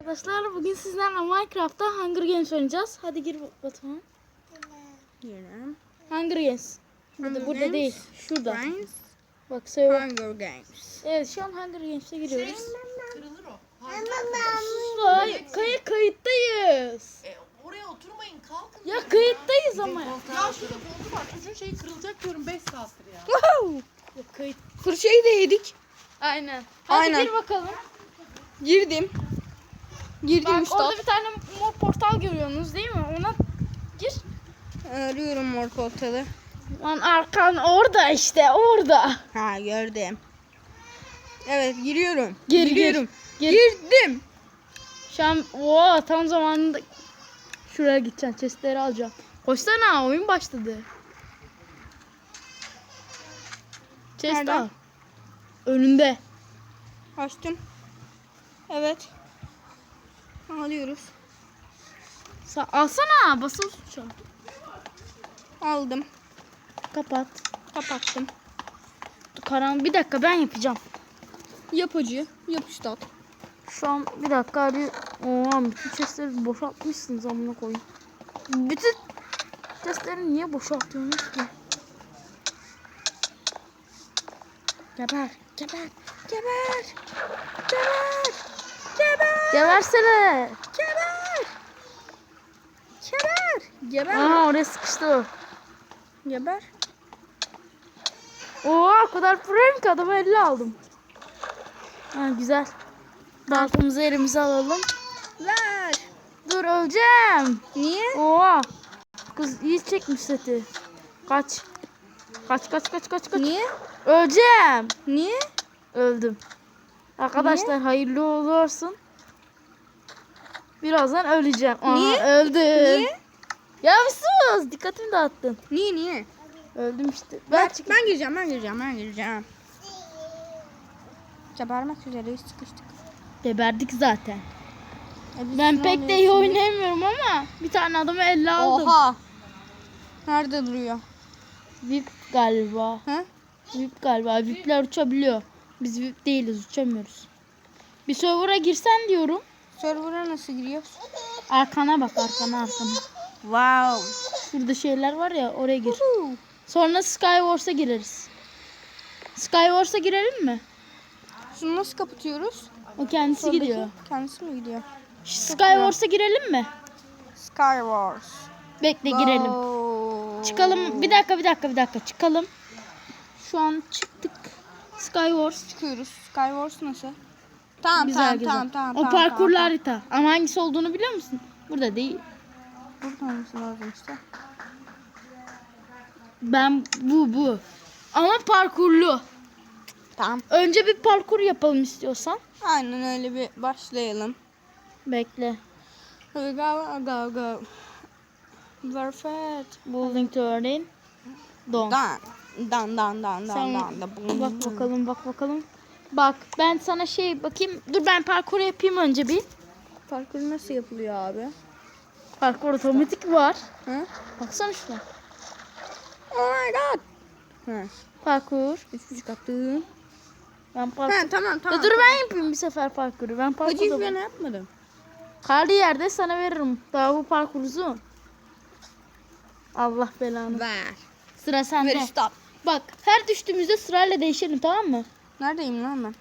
Arkadaşlar bugün sizlerle Minecraft'ta Hunger Games oynayacağız. Hadi gir Batuhan. Girelim. Hunger Games. Burada, Hunger burada Games. değil. Şurada. Games. Bak söyle. Hunger Games. Evet şu an Hunger Games'e giriyoruz. Kırılır o. Hayır, kayıt kayıttayız. E, oraya oturmayın kalkın. Ya kayıttayız ama ya. Ya şurada koltuğu var. Çocuğun şeyi kırılacak diyorum 5 saattir ya. Woohoo! Yok kayıt. Fırçayı da yedik. Aynen. Hadi Aynen. gir bakalım. Girdim. Girdim Bak üstad. orada bir tane mor portal görüyorsunuz değil mi? Ona gir. Arıyorum mor portalı. Lan arkan orada işte orada. Ha gördüm. Evet giriyorum. Gir, gir. Giriyorum. Gir. Girdim. Şu an ooo tam zamanında şuraya gideceğim. Chestleri alacağım. Koşsana oyun başladı. Chest al. Önünde. Açtım. Evet. Alıyoruz. Sa alsana basılı tut şu an. Aldım. Kapat. Kapattım. Karan bir dakika ben yapacağım. Yapıcı. Yap üstad. Şu an bir dakika hadi. Oha bütün chestleri boşaltmışsınız amına koyayım. Bütün chestleri niye boşaltıyorsunuz ki? Geber. Geber. Geber. Geber. Geber. Gebersene. Geber. Geber. Geber. Aa oraya sıkıştı o. Geber. Oha o kadar proyum ki adamı 50 aldım. Ha güzel. Baltamızı elimize alalım. Ver. Dur öleceğim. Niye? Oha. Kız iyi çekmiş seti. Kaç. Kaç kaç kaç kaç kaç. Niye? Öleceğim. Niye? Öldüm. Arkadaşlar hayırlı uğurlu olsun. Birazdan öleceğim. Aa, Niye? Öldüm. Niye? Ya sus. Dikkatimi dağıttın. Niye niye? Öldüm işte. Ben, Ben ben gireceğim, ben gireceğim, ben gireceğim. Gebermek üzereyiz, sıkıştık. geberdik zaten. E, Ben pek de iyi oynayamıyorum ama bir tane adamı 50 aldım. Oha. Nerede duruyor? VIP galiba. He? VIP galiba. VIP'ler uçabiliyor. Biz VIP değiliz uçamıyoruz. Bir server'a girsen diyorum. Server'a nasıl giriyoruz? Arkana bak arkana arkana. Wow. Şurada şeyler var ya oraya gir. Sonra Skywars'a gireriz. Skywars'a girelim mi? Şunu nasıl kapatıyoruz? O kendisi Soldaki gidiyor. Kendisi mi gidiyor? Skywars'a girelim mi? Skywars. Bekle girelim. Wow. Çıkalım. Bir dakika bir dakika bir dakika çıkalım. Şu an çıktık. Skywars. Çıkıyoruz. Skywars nasıl? Tamam Güzel tamam, güzel. tamam tamam o tamam. parkurlu tamam, harita. Ama hangisi olduğunu biliyor musun? Burada değil. tamam. Buradan olması lazım işte. Ben bu bu. Ama parkurlu. Tamam. Önce bir parkur yapalım istiyorsan. Aynen öyle bir başlayalım. Bekle. Go go go. Perfect. Building terrain. Don. Dan. Dan dan dan dan dan bak bakalım bak bakalım. Bak ben sana şey bakayım. Dur ben parkur yapayım önce bir. Parkur nasıl yapılıyor abi? Parkur otomatik var. Hı? Baksana şuna. Oh my god. Hı. Parkur. Şey kaptım. Ben parkur. Ha tamam tamam. Ya dur ben yapayım bir sefer parkuru. Ben Hacı parkurda ben yapmadım. Kaldığı yerde sana veririm. Daha bu parkur uzun. Allah belanı. Ver. Sıra sende. Ver stop. Bak her düştüğümüzde sırayla değişelim tamam mı? Neredeyim lan ben?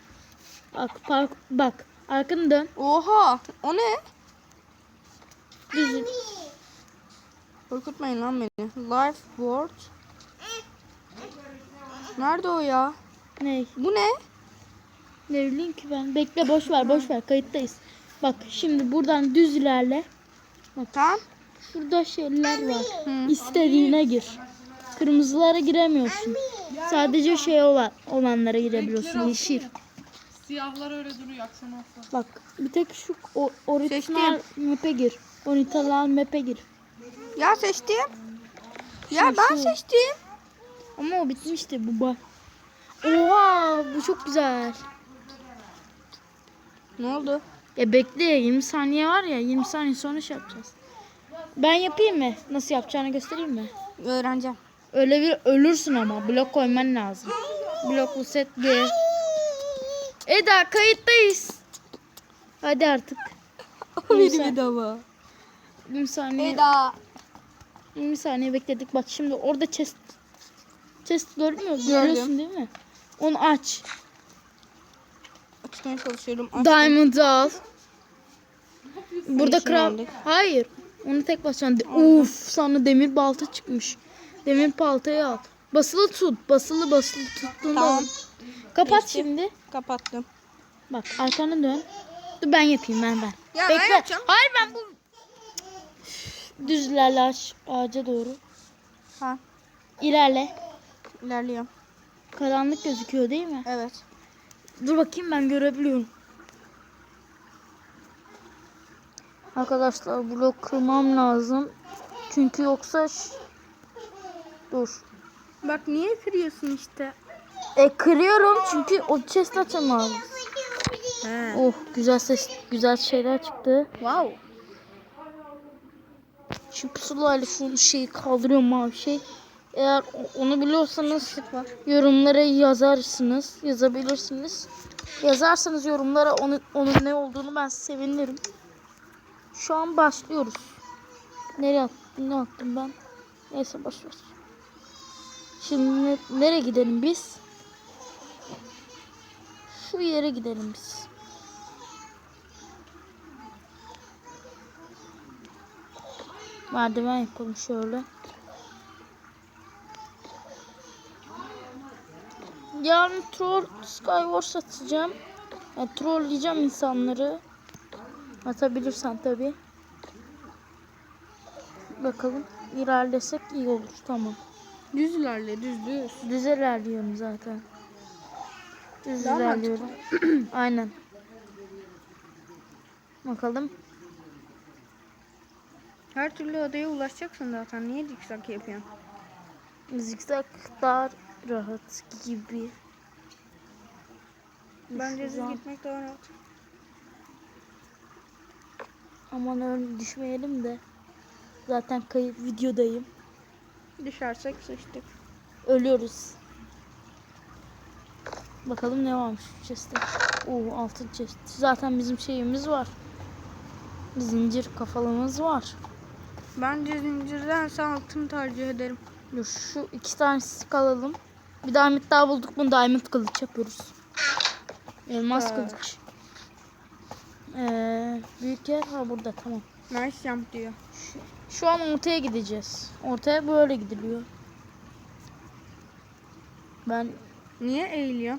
Bak park bak arkanı dön. Oha. O ne? Düz. Korkutmayın lan beni. Life Word. Nerede o ya? Ne? Bu ne? Ne bileyim ki ben. Bekle boş ver boş ver kayıttayız. Bak şimdi buradan düz ilerle. Tamam. Şurada şeyler var. Hı. İstediğine gir. Kırmızılara giremiyorsun. Sadece şey olan olanlara girebiliyorsun. Yeşil. Siyahlar öyle duruyor akşam olsa. Bak bir tek şu o, original map'e gir. Original map'e gir. Ya seçtim. Ya ben şu. seçtim. Ama o bitmişti bu bak. Oha bu çok güzel. Ne oldu? Ya bekle 20 saniye var ya 20 saniye sonra şey yapacağız. Ben yapayım mı? Nasıl yapacağını göstereyim mi? Öğreneceğim. Öyle bir ölürsün ama blok koyman lazım. Bloklu set G. Eda kayıttayız. Hadi artık. Benim bedava. 20 saniye. Eda. 20 saniye bekledik. Bak şimdi orada chest chest görmüyor musun? Görüyorsun değil mi? Onu aç. Açmaya çalışıyorum. Aç. Diamond al. Burada kral. Hayır. Onu tek başına. Uf sana demir balta çıkmış. Demir baltayı al. Basılı tut. Basılı basılı tuttuğunda. Tamam. Kapat Geçti. şimdi. Kapattım. Bak arkana dön. Dur ben yapayım ben ben. Ya ben yapacağım. Hayır ben bu düz ilerle ağaca doğru. Ha. İlerle. İlerliyorum. Karanlık gözüküyor değil mi? Evet. Dur bakayım ben görebiliyorum. Arkadaşlar blok kırmam lazım. Çünkü yoksa ş- dur. Bak niye kırıyorsun işte? E kırıyorum çünkü o chest açamam. He. Oh güzel ses güzel şeyler çıktı. Wow. Şu pusulayla şu şeyi kaldırıyorum mavi şey. Eğer onu biliyorsanız yorumlara yazarsınız. Yazabilirsiniz. Yazarsanız yorumlara onu, onun ne olduğunu ben sevinirim. Şu an başlıyoruz. Nereye attım? Ne attım ben? Neyse başlıyoruz. Şimdi ne- nereye gidelim biz? Şu yere gidelim biz. Merdiven yapalım şöyle. Yarın troll Skywars atacağım. Yani trolleyeceğim insanları. Atabilirsen tabi. Bakalım ilerlesek iyi olur. Tamam. Düz ilerle düz düz. Düz ilerliyorum zaten. Düz Daha ilerliyorum. Aynen. Bakalım. Her türlü adaya ulaşacaksın zaten. Niye zikzak yapıyorsun? Zikzak daha rahat gibi. Bence düz gitmek daha rahat. Aman öyle düşmeyelim de. Zaten kayıt videodayım. Düşersek sıçtık. Ölüyoruz. Bakalım ne varmış şu chest'te. Oo altın chest. Zaten bizim şeyimiz var. Zincir kafalımız var. Bence zincirdense altın tercih ederim. Dur şu iki tanesi kalalım. Bir diamond daha bulduk mu diamond kılıç yapıyoruz. Elmas Süper. kılıç. Ee, büyük yer ha burada tamam. Nice jump diyor. Şu an ortaya gideceğiz. Ortaya böyle gidiliyor. Ben Niye eğiliyor?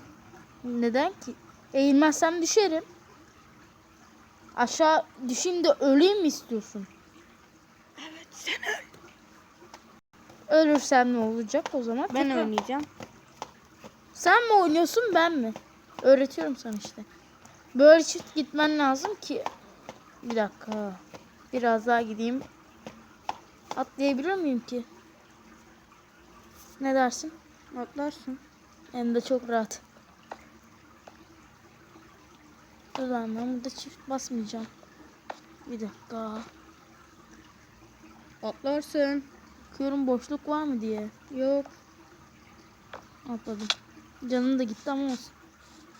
neden ki? Eğilmezsem düşerim. Aşağı düşeyim de öleyim mi istiyorsun? Evet sen öl. Ölürsem ne olacak o zaman? Ben Tekrar- oynayacağım. Sen mi oynuyorsun ben mi? Öğretiyorum sana işte. Böyle çift gitmen lazım ki. Bir dakika. Biraz daha gideyim. Atlayabiliyor muyum ki? Ne dersin? Atlarsın. Hem de çok rahat. Dur lan ben burada çift basmayacağım. Bir dakika. Atlarsın. Bakıyorum boşluk var mı diye. Yok. Atladım. Canım da gitti ama olsun.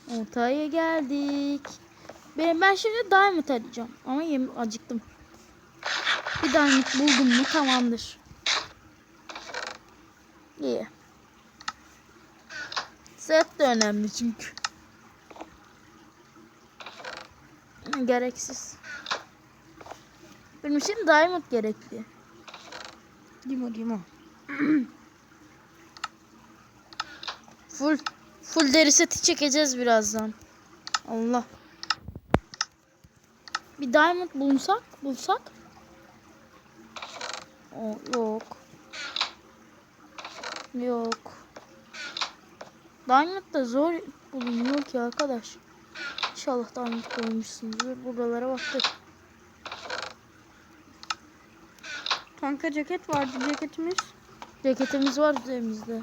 Ortaya geldik. Ben, ben şimdi diamond arayacağım. Ama yem acıktım. Bir diamond buldum mu tamamdır. İyi. Set de önemli çünkü. Gereksiz. Benim için diamond gerekli. Dimo Dimo. Full full deri seti çekeceğiz birazdan. Allah. Bir diamond bulsak, bulsak. O yok. Yok. Diamond da zor bulunuyor ki arkadaş. İnşallah diamond koymuşsunuzdur. Buralara baktık. Kanka ceket vardı ceketimiz. Ceketimiz var üzerimizde.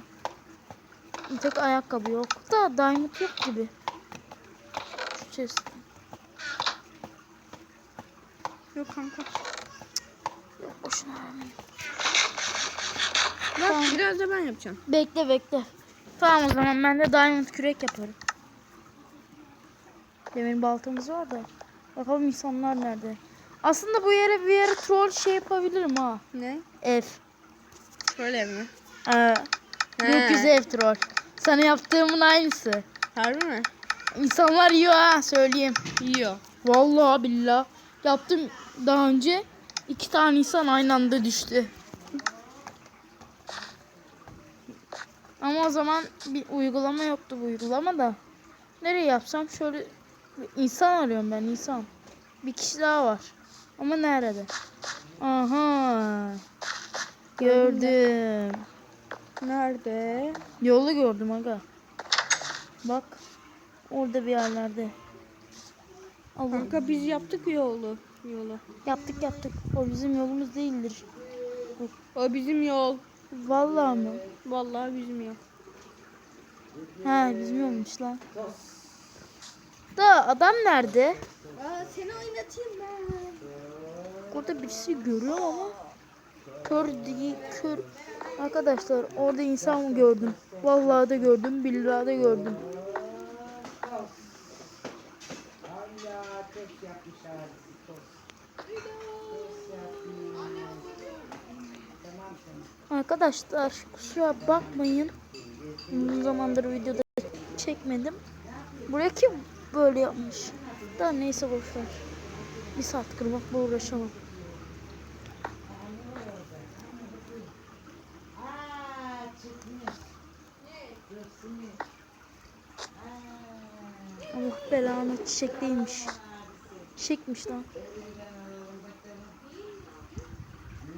Bir tek ayakkabı yok da diamond yok gibi. Şu chest. Yok kanka. Yok boşuna vermeyin. Bak Tamam. biraz da ben yapacağım. Bekle bekle. Tamam o zaman ben de diamond kürek yaparım. Demir baltamız var da. Bakalım insanlar nerede? Aslında bu yere bir yere troll şey yapabilirim ha. Ne? Ev. Böyle mi? Ee, He. gökyüzü ev troll. Sana yaptığımın aynısı. Harbi mi? İnsanlar yiyor ha söyleyeyim. Yiyor. Vallahi billah. Yaptım daha önce. iki tane insan aynı anda düştü. Ama o zaman bir uygulama yoktu bu uygulama da. Nereye yapsam şöyle insan arıyorum ben insan. Bir kişi daha var. Ama nerede? Aha. Gördüm. Nerede? Yolu gördüm aga. Bak. Orada bir yerlerde. Allah. Kanka biz yaptık yolu. Yolu. Yaptık yaptık. O bizim yolumuz değildir. O bizim yol. Vallahi mı? Vallahi bizim yol. He bizim yolmuş lan. Da adam nerede? Aa, seni oynatayım ben. Orada birisi görüyor ama kör değil kör. Arkadaşlar orada insan mı gördüm? Vallahi de gördüm, billahi de gördüm. Arkadaşlar kusura bakmayın. Uzun zamandır videoda çekmedim. Buraya kim böyle yapmış? Da neyse boşver. Bir saat kırmakla uğraşamam. Allah belanı çiçek değilmiş. Çiçekmiş lan.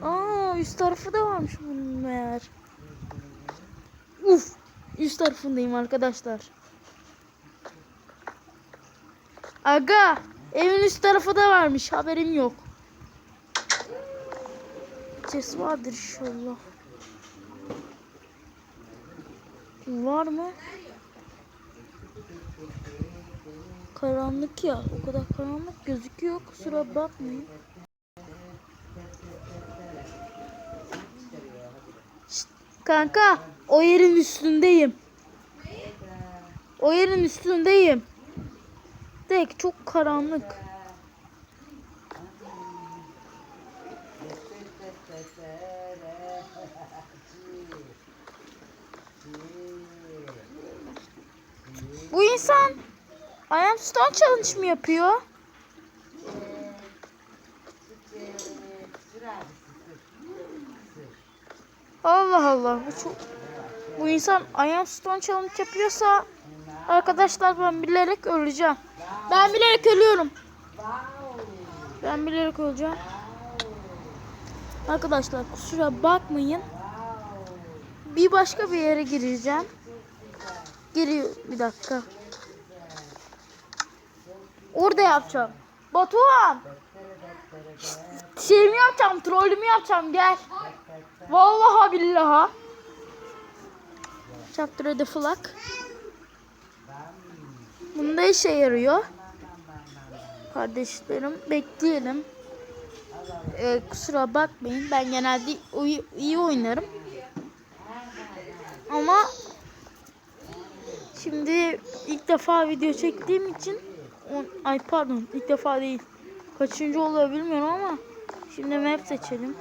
Aa üst tarafı da varmış bunun meğer. Uf üst tarafındayım arkadaşlar. Aga evin üst tarafı da varmış haberim yok. Ses vardır inşallah. Var mı? Karanlık ya. O kadar karanlık gözüküyor. Kusura bakmayın. Şşt, kanka o yerin üstündeyim. O yerin üstündeyim. Tek çok karanlık. Bu insan Am Stone Challenge mı yapıyor? Allah Allah. Bu, çok... bu insan I am Stone Challenge yapıyorsa arkadaşlar ben bilerek öleceğim. Ben bilerek ölüyorum. Ben bilerek öleceğim. Arkadaşlar kusura bakmayın. Bir başka bir yere gireceğim. Giriyor bir dakika. Orada yapacağım. Batuhan. Şeyimi yapacağım, trollümü yapacağım gel. Vallahi billahi. Chapter the flag. Bunda işe yarıyor. Kardeşlerim bekleyelim. Ee, kusura bakmayın ben genelde iyi oynarım. Ama şimdi ilk defa video çektiğim için on- ay pardon ilk defa değil. Kaçıncı oluyor bilmiyorum ama şimdi map seçelim.